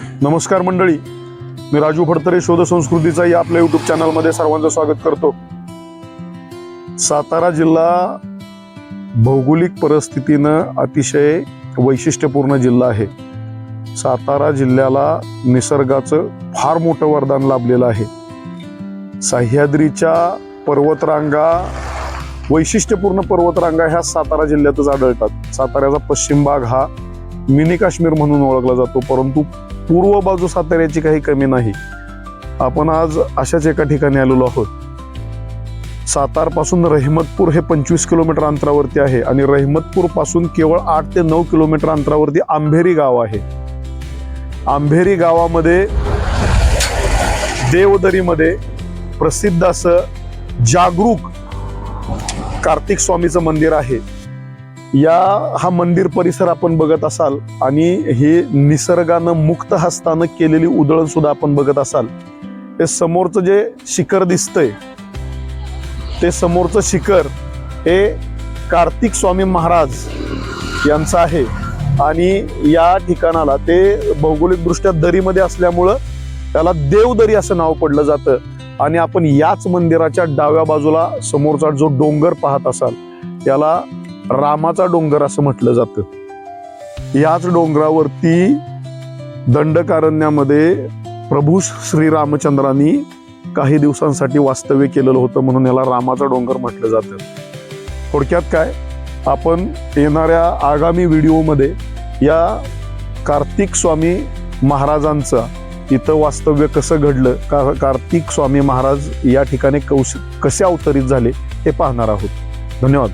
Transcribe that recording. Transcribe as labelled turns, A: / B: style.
A: नमस्कार मंडळी. मी राजू फडतरे शोध संस्कृतीचा या आपल्या युट्यूब चॅनलमध्ये सर्वांचं स्वागत करतो. सातारा जिल्हा भौगोलिक परिस्थितीनं अतिशय वैशिष्ट्यपूर्ण जिल्हा आहे. सातारा जिल्ह्याला निसर्गाचं फार मोठं वरदान लाभलेलं आहे. सह्याद्रीच्या पर्वतरांगा वैशिष्ट्यपूर्ण पर्वतरांगा ह्या सातारा जिल्ह्यातच आढळतात. साताऱ्याचा पश्चिम भाग हा मिनी काश्मीर म्हणून ओळखला जातो परंतु पूर्व बाजू साताऱ्याची काही कमी नाही. आपण आज अशाच एका ठिकाणी आलेलो आहोत. सातारपासून रहिमतपूर हे पंचवीस किलोमीटर अंतरावरती आहे आणि रहिमतपूरपासून केवळ आठ ते नऊ किलोमीटर अंतरावरती आंभेरी गाव आहे. आंभेरी गावामध्ये देवदरीमध्ये प्रसिद्ध असं जागरूक कार्तिक स्वामीचं मंदिर आहे. या हा मंदिर परिसर आपण बघत असाल आणि हे निसर्गानं मुक्त हस्तानं केलेली उधळण सुद्धा आपण बघत असाल. ते समोरचं जे शिखर दिसतंय ते समोरचं शिखर हे कार्तिक स्वामी महाराज यांचं आहे. आणि या ठिकाणाला ते भौगोलिकदृष्ट्या दरीमध्ये असल्यामुळं त्याला देवदरी असं नाव पडलं जातं. आणि आपण याच मंदिराच्या डाव्या बाजूला समोरचा जो डोंगर पाहत असाल त्याला रामाचा डोंगर असं म्हटलं जातं. याच डोंगरावरती दंडकारण्यामध्ये प्रभू श्रीरामचंद्रांनी काही दिवसांसाठी वास्तव्य केलेलं होतं म्हणून याला रामाचा डोंगर म्हटलं जातं. थोडक्यात काय? आपण येणाऱ्या आगामी व्हिडिओमध्ये या कार्तिक स्वामी महाराजांचं इथं वास्तव्य कसं घडलं का कार्तिक स्वामी महाराज या ठिकाणी कौश कसे अवतरित झाले हे पाहणार आहोत. धन्यवाद.